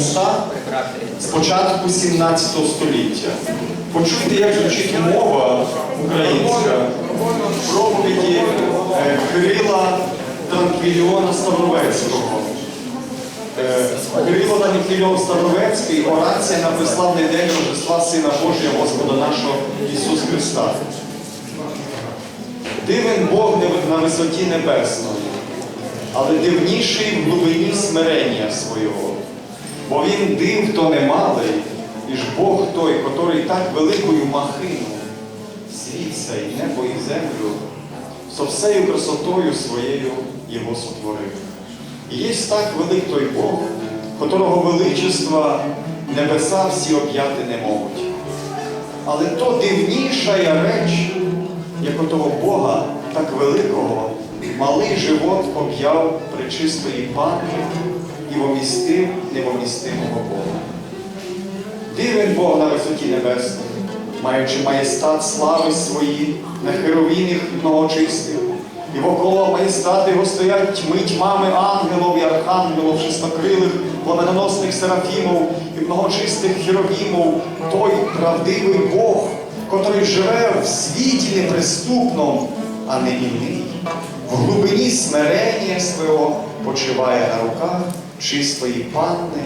Христа з початку 17 століття. Почуйте, як звучить мова українська проповіді е, Кирила Транквіліона Ставровецького. Е, Кирило Транквіліон Ставровецький орація на преславний день Рождества Сина Божого Господа нашого Ісуса Христа. Дивен Бог на висоті небесної, але дивніший в глибині смирення свого. Бо він див то немалий, і ж Бог той, котрий так великою махину світ цей, небо і землю, со всею красотою своєю його сотворив. І є так велик той Бог, котрого величества небеса всі об'яти не можуть. Але то дивніша я реч, як отого Бога, так великого, малий живот об'яв пречистої панки і вомістив невомістимого Бога. Дивен Бог на висоті небесній, маючи маєстат слави свої, на херовінах многочистих, і воколо маєстати його стоять тьми тьмами ангелов і архангелов, шестокрилих, пламеноносних серафімов і многочистих херовімов, той правдивий Бог, котрий живе в світі неприступному, а не іний. В глибині смирення свого почиває на руках чистої панни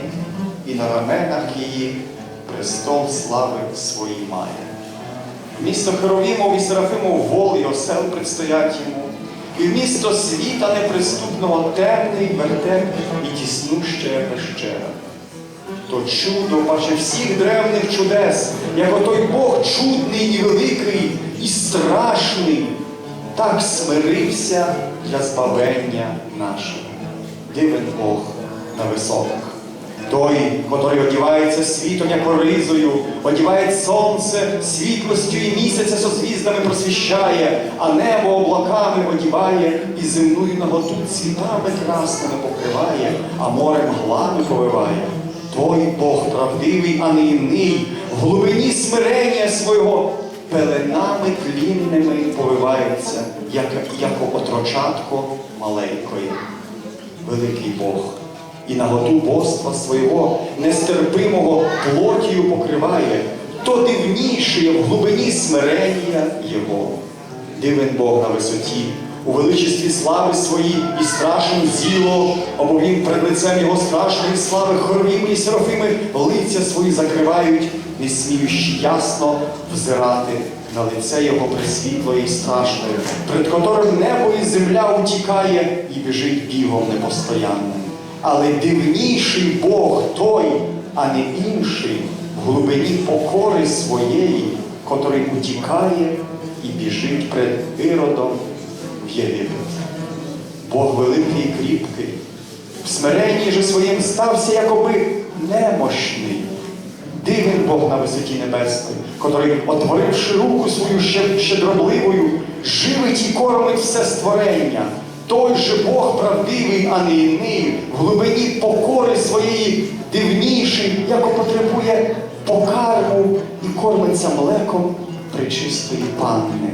і на раменах її престол слави свої має. Місто Херовімов і Серафимов вол і осел предстоять йому, і місто світа неприступного темний вертеп і тіснуща пещера. То чудо, паче всіх древних чудес, як отой Бог чудний і великий, і страшний, так смирився для збавлення нашого. Дивен Бог на високах. Той, котрий одівається світом, як оризою, одіває сонце, світлостю і місяця созвіздами просвіщає, а небо облаками одіває, і земную наготу цвітами красними покриває, а море мглами повиває. Той Бог правдивий, а не інний, в глибині смирення свого пеленами тлінними повивається, як, як отрочатко маленької. Великий Бог і наготу божства свого нестерпимого плотію покриває, то дивніше в глибині смирення Його. Дивен Бог на висоті, у величестві слави свої і страшен зіло, або він перед лицем його страшної слави хоровіми і серафими лиця свої закривають, не сміючи ясно взирати на лице його пресвітлої і страшної, перед которим небо і земля утікає і біжить бігом непостоянним. Але дивніший Бог той, а не інший, в глибині покори своєї, котрий утікає і біжить перед Іродом в Єгипет. Бог великий і кріпкий, в смиренні же своїм стався якоби немощний. Дивен Бог на висоті небесної, котрий, отворивши руку свою щед- щедробливою, живить і кормить все створення. Той же Бог правдивий, а не іний, в глибині покори своєї дивніший, яко потребує покарму і кормиться млеком пречистої панни.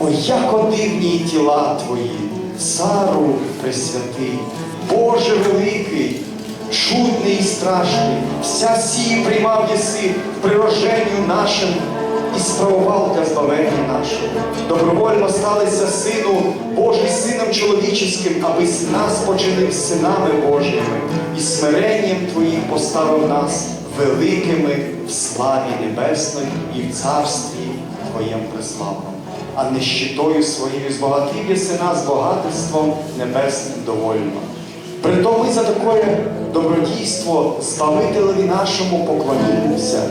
О, яко дивні тіла твої, цару пресвятий, Боже великий, чудний і страшний, вся сії приймав єси в прироженню нашим і справував для збавлення нашого. Добровольно сталися Сину Божий Сином чоловіческим, аби нас починив синами Божими, і смиренням Твоїм поставив нас великими в славі небесної і в царстві Твоєм преславному а нищитою своєю збагатив єси нас багатством небесним довольно. Притом ми за таке добродійство Збавителеві нашому поклонімося,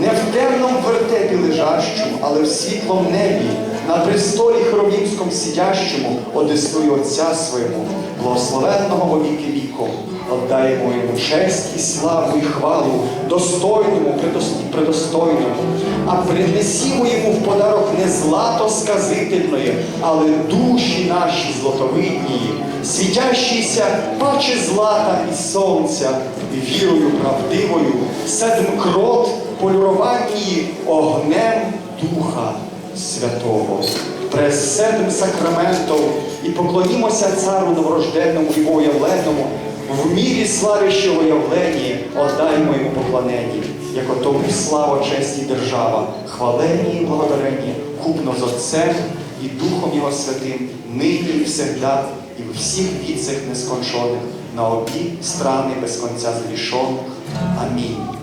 не в темному вертепі лежащому, але в світлом небі, на престолі хромівському сидящому, одеснує Отця своєму, благословенного во віки віком. Отдаємо йому честь і славу і хвалу, достойному, предос- предостойному, а принесімо йому в подарок не злато сказительної, але душі наші злотовидні, світящіся паче злата і сонця, вірою правдивою, седм крот полюровані огнем Духа Святого. През седм сакраментов і поклонімося цару новорожденному і воявленному, в мірі славящого явлені отдаймо йому поклонені, як тому слава, честь і держава, хвалені і благодарені, купно з Отцем і Духом Його Святим, нині і всегда, і в всіх віцях нескончених, на обі страни без конця зрішених. Амінь.